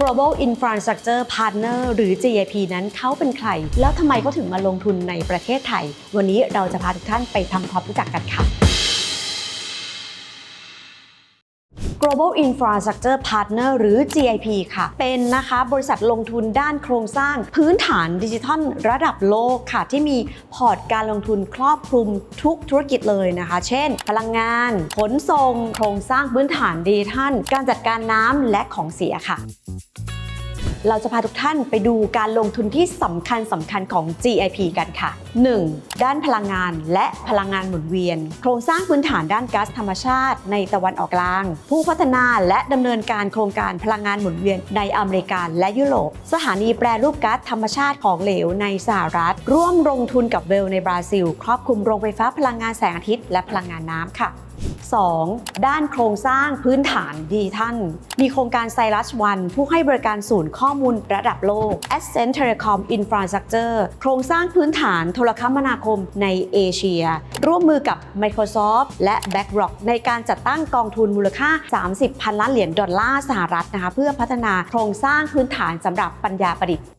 Global Infrastructure Partner หรือ GIP นั้นเขาเป็นใคร แล้วทำไมเขาถึงมาลงทุนในประเทศไทย วันนี้เราจะพาทุกท่านไปทำความรู้จักกันค่ะ Global Infrastructure Partner หรือ GIP ค่ะ เป็นนะคะบริษัทลงทุนด้านโครงสร้างพื้นฐานดิจิทัลระดับโลกค่ะ ที่มีพอร์ตการลงทุนครอบคลุมทุกธุรกิจเลยนะคะ เช่น พลังงาน ขนส่ง โครงสร้างพื้นฐานดิจิทัล การจัดการน้ำและของเสียค่ะ เราจะพาทุกท่านไปดูการลงทุนที่สำคัญสำคัญของ GIP กันค่ะ 1. ด้านพลังงานและพลังงานหมุนเวียน โครงสร้างพื้นฐานด้านก๊าซธรรมชาติในตะวันออกกลาง ผู้พัฒนาและดำเนินการโครงการพลังงานหมุนเวียนในอเมริกาและยุโรป สถานีแปรรูปก๊าซธรรมชาติของเหลวในสหรัฐ ร่วมลงทุนกับเวลในบราซิล ครอบคลุมโรงไฟฟ้าพลังงานแสงอาทิตย์และพลังงานน้ำค่ะ 2. ด้านโครงสร้างพื้นฐานดิจิทัลมีโครงการไซรัสวันผู้ให้บริการศูนย์ข้อมูลระดับโลก Ascent Telecom Infrastructure โครงสร้างพื้นฐานโทรคมนาคมในเอเชีย ร่วมมือกับ Microsoft และ BlackRock ในการจัดตั้งกองทุนมูลค่า 30 พันล้านเหรียญดอลลาร์สหรัฐนะคะเพื่อพัฒนาโครงสร้างพื้นฐานสำหรับปัญญาประดิษฐ์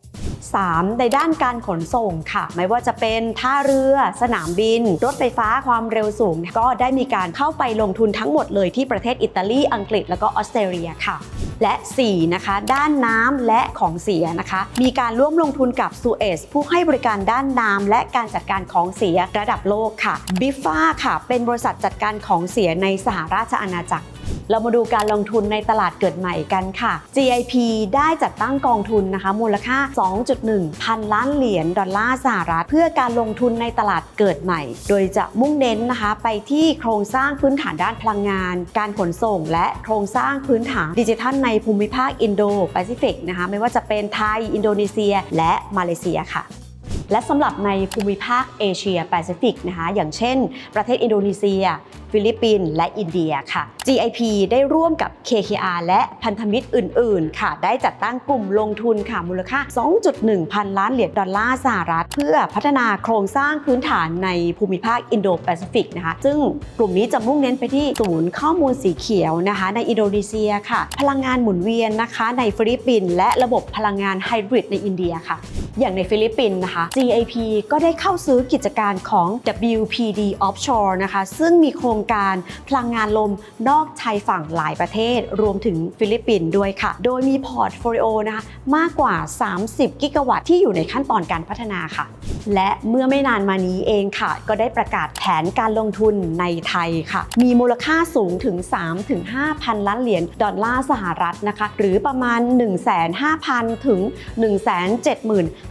3. ในด้านการขนส่งค่ะ ไม่ว่าจะเป็นท่าเรือ สนามบิน รถไฟฟ้าความเร็วสูง ก็ได้มีการเข้าไปลงทุนทั้งหมดเลยที่ประเทศอิตาลี อังกฤษ แล้วก็ออสเตรเลียค่ะ และ 4. นะคะ ด้านน้ำและของเสียนะคะ มีการร่วมลงทุนกับ s u e z ผู้ให้บริการด้านน้ำและการจัดการของเสียระดับโลกค่ะ b i f a ค่ะ เป็นบริษัทจัดการของเสียในสหราชอาณาจักร เรามาดูการลงทุนในตลาดเกิดใหม่กันค่ะ GIP ได้จัดตั้งกองทุนนะคะ มูลค่า 2.1 พันล้านเหรียญดอลลาร์สหรัฐ เพื่อการลงทุนในตลาดเกิดใหม่ โดยจะมุ่งเน้นนะคะ ไปที่โครงสร้างพื้นฐานด้านพลังงาน การขนส่ง และโครงสร้างพื้นฐานดิจิทัลในภูมิภาคอินโดแปซิฟิกนะคะ ไม่ว่าจะเป็นไทย อินโดนีเซีย และมาเลเซียค่ะ และสำหรับในภูมิภาคเอเชียแปซิฟิกนะคะ อย่างเช่น ประเทศอินโดนีเซีย ฟิลิปปินส์และอินเดียค่ะ GIP ได้ร่วมกับ KKR และพันธมิตรอื่น ๆ ค่ะ ได้จัดตั้งกลุ่มลงทุนค่ะมูลค่า 2.1 พันล้านเหรียญดอลลาร์สหรัฐ เพื่อพัฒนาโครงสร้างพื้นฐานในภูมิภาคอินโดแปซิฟิกนะคะ ซึ่งกลุ่มนี้จะมุ่งเน้นไปที่ศูนย์ข้อมูลสีเขียวนะคะ ในอินโดนีเซียค่ะ พลังงานหมุนเวียนนะคะ ในฟิลิปปินส์และระบบพลังงานไฮบริดในอินเดียค่ะ อย่างในฟิลิปปินส์นะคะ GIP ก็ได้เข้าซื้อกิจการของ WPD Offshore นะคะ ซึ่งมีโครงการพลังงานลมนอกชายฝั่งหลายประเทศ รวมถึงฟิลิปปินส์ด้วยค่ะ โดยมีพอร์ตโฟลิโอนะคะมากกว่า 30 กิกะวัตต์ที่อยู่ในขั้นตอนการพัฒนาค่ะ และเมื่อไม่นานมานี้เองค่ะ ก็ได้ประกาศแผนการลงทุนในไทยค่ะ มีมูลค่าสูงถึง 3-5,000 ล้านเหรียญดอลลาร์สหรัฐนะคะ หรือประมาณ 1,500,000 ถึง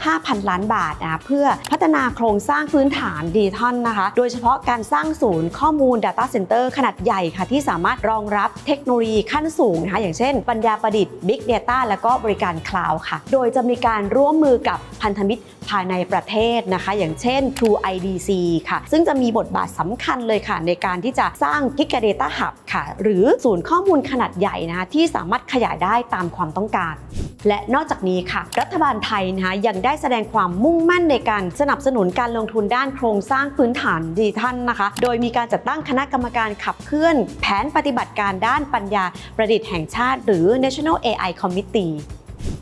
5,000 ล้านบาทนะคะเพื่อพัฒนาโครงสร้างพื้นฐานดิจิทัลนะคะ โดยเฉพาะการสร้างศูนย์ข้อมูล Data Center ขนาดใหญ่ค่ะ ที่สามารถรองรับเทคโนโลยีขั้นสูงนะคะอย่างเช่น ปัญญาประดิษฐ์ Big Data และก็บริการคลาวด์ค่ะ โดยจะมีการร่วมมือกับพันธมิตรภายในประเทศนะคะ อย่างเช่น True IDC ค่ะ ซึ่งจะมีบทบาทสำคัญเลยค่ะ ในการที่จะสร้าง Giga Data Hub ค่ะ หรือศูนย์ข้อมูลขนาดใหญ่นะคะที่สามารถขยายได้ตามความต้องการ และนอกจากนี้ค่ะ รัฐบาลไทยนะคะยังได้แสดงความมุ่งมั่นในการสนับสนุนการลงทุนด้านโครงสร้างพื้นฐานดิจิทัลนะคะ โดยมีการจัดตั้งคณะกรรมการขับเคลื่อน แผนปฏิบัติการด้านปัญญาประดิษฐ์แห่งชาติ หรือ National AI Committee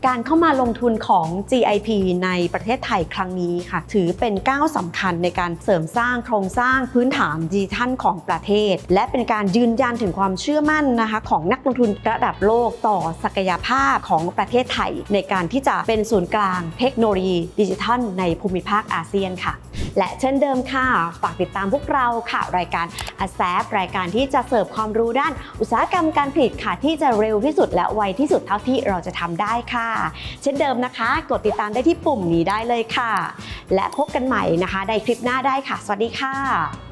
การเข้ามาลงทุนของ GIP ในประเทศไทยครั้งนี้ค่ะ ถือเป็นก้าวสำคัญในการเสริมสร้างโครงสร้างพื้นฐานดิจิทัลของประเทศ และเป็นการยืนยันถึงความเชื่อมั่นนะคะของนักลงทุนระดับโลกต่อศักยภาพของประเทศไทย ในการที่จะเป็นศูนย์กลางเทคโนโลยีดิจิทัลในภูมิภาคอาเซียนค่ะ และเช่นเดิมค่ะ ฝากติดตามพวกเราค่ะ รายการ a s a p รายการที่จะเสิร์ฟความรู้ด้านอุตสาหกรรมการผลิตค่ะที่จะเร็วที่สุดและไวที่สุดเท่าที่เราจะทำได้ค่ะเช่นเดิมนะคะ กดติดตามได้ที่ปุ่มนี้ได้เลยค่ะ และพบกันใหม่นะคะในคลิปหน้าได้ค่ะ สวัสดีค่ะ